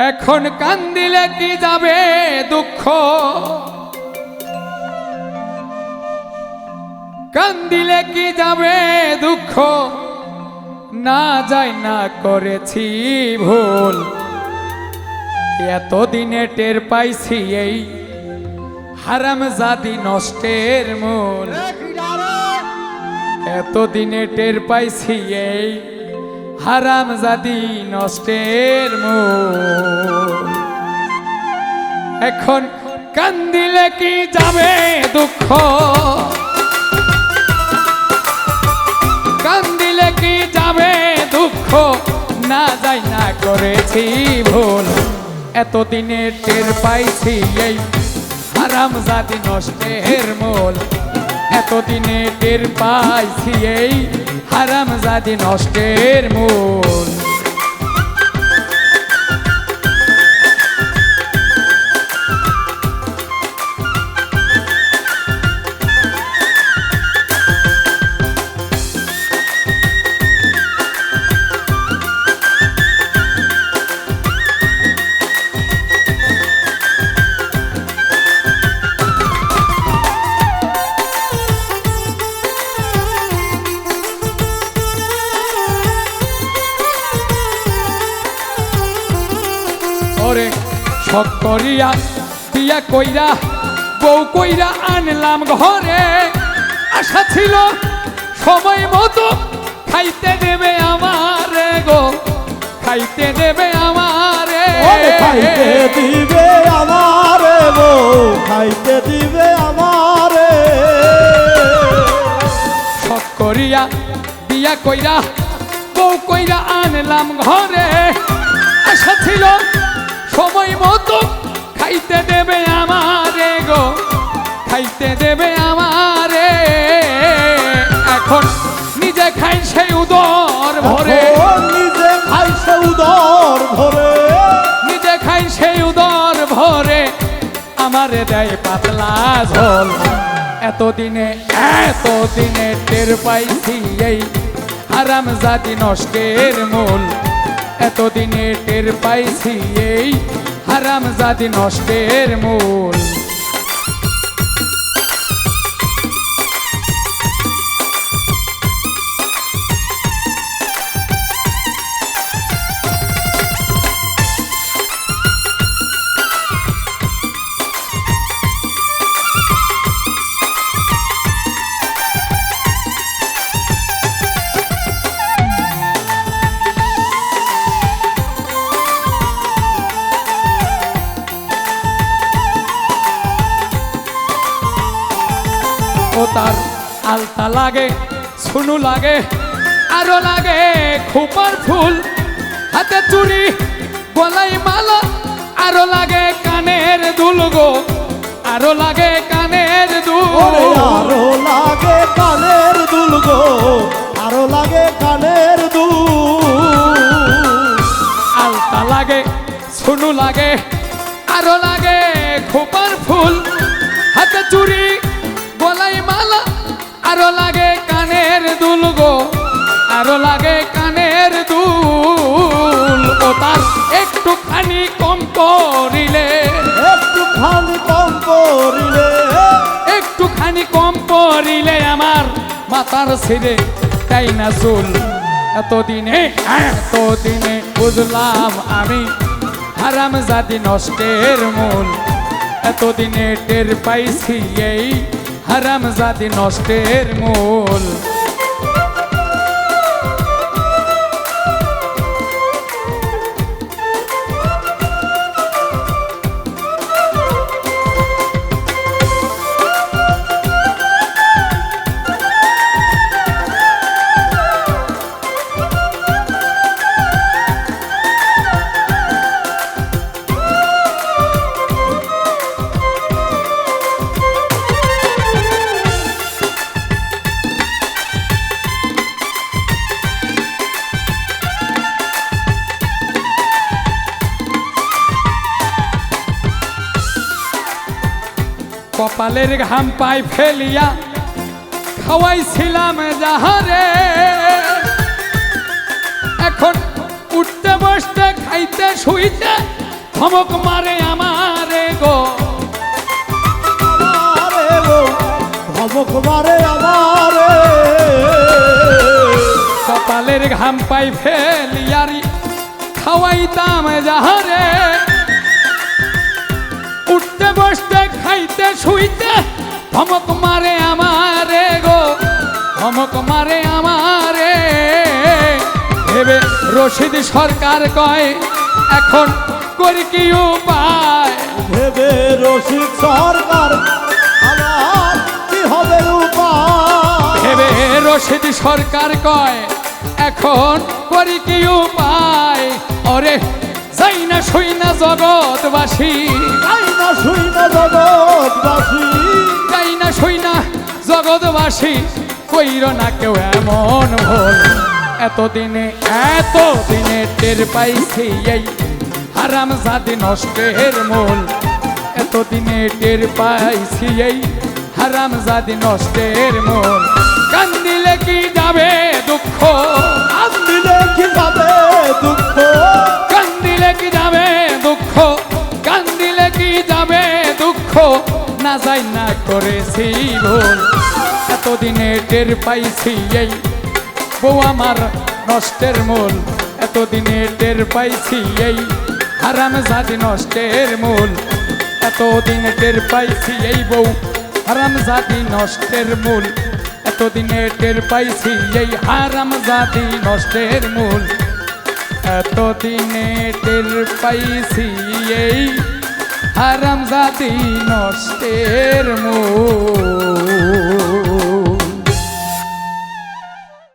এখন কান্দিলে কি যাবে দুঃখ? কান্দিলে কি যাবে দুঃখ? না যায় না করেছি ভুল। এতদিনে টের পাইছি এই হারাম জাদি নষ্টের মূল। এতদিনে টের পাইছি এই হারাম জাদি নষ্টের মূল এখন কান্দিলে কি যাবে দুঃখ? কান্দিলে কি যাবে দুঃখ? না যাই না করেছি ভুল। এতদিনে টের পাইছি এই হারাম জাতি নষ্টের মূল। এতদিনে টের পাইছি এই হারাম জাতি নষ্টের মূল। ওরে শখ করিয়া দিয়া কইরা বউ কইরা আনলাম ঘরে। আশা ছিল সময় মতো খাইতে দেবে আমারে গো খাইতে দেবে আমার। খাইতে দিবে আমার গো খাইতে দিবে আমারে। শখ করিয়া দিয়া কইরা বউ কইরা আনলাম ঘরে। আশা ছিল সময় মতো খাইতে দেবে আমারে গো খাইতে দেবে আমারে। এখন নিজে খাই সেই উদর ভরে। নিজে খাইছে উদর ভরে। নিজে খাই সেই উদর ভরে। আমারে দেয় পাতলা ঝোল। এতদিনে এতদিনে টের পাইছি এই হারাম জাতি নষ্টের মূল। এতদিনে টের পাইছি এই হারাম জাতি নষ্টের মূল। তার আলতা লাগে শুনু লাগে আরও লাগে খুপার ফুল। হাতে চুড়ি গলাই মালা আরও লাগে কানের দুল গো আরও লাগে কানের দুল আরও লাগে কানের দুল গো আরও লাগে কানের দুল। আলতা লাগে শুনু লাগে আরও লাগে খোপার ফুল। হাতে মালা আরও লাগে কানের দুল গো আরও লাগে কানের দুল ও তার একটুখানি কম করিলে একটুখানি কম করিলে একটুখানি কম করিলে আমার মাথার ছিঁড়ে তাই না চুল? এতদিনে এতদিনে বুঝলাম আমি হারাম জাতি নষ্টের মূল। এতদিনে টের পাইছি এই হারাম জাতি নষ্টের মূল। কপালের ঘাম পাই ফেলিয়া খাওয়াইছিলাম যাহারে। এখন উঠতে বসতে খাইতে শুইতে ধমক মারে আমারে গো। ধমক মারে আমারে। কপালের ঘাম পাই ফেলিয়ারি খাওয়াইতাম যাহারে। উঠতে বসতে খাইতে শুইতে ধমক মারে আমারে গো ধমক মারে আমারে। ভেবে রশিদ সরকার কয় এখন করি কি উপায়? ভেবে রসিক সরকার আমার কি হবে উপায়? ভেবে রশিদ সরকার কয় এখন করি কি উপায়? ওরে যাই না শুই না জগৎবাসী? তাই না শুই না জগৎবাসী? যাই না শুই না জগৎবাসী? কইর না কেউ এমন ভুল। এতদিনে এতদিনে টের পাইছি এই হারাম জাদি নষ্টের মূল। এতদিনে টের পাইছি এই হারাম জাদি নষ্টের মূল। কান্দিলে কি যাবে দুঃখ? কান্দিলে কি যাবে দুঃখ? কান্দিলে কি যাবে দুঃখ? কান্দিলে কি যাবে দুঃখ? না যাই না করেছি ভুল। এতদিনে টের পাইছি এই বউ আমার নষ্টের মূল। এতদিনে টের পাইছি এই হারাম জাদি নষ্টের মূল। এতদিনে টের পাইছি এই বউ হারাম জাদি নষ্টের মূল। এতদিনে টের পাইছি এই হারাম জাদি নষ্টের মূল। এতদিনে টের পাইছি এই হারাম জাতি নষ্টের মূল।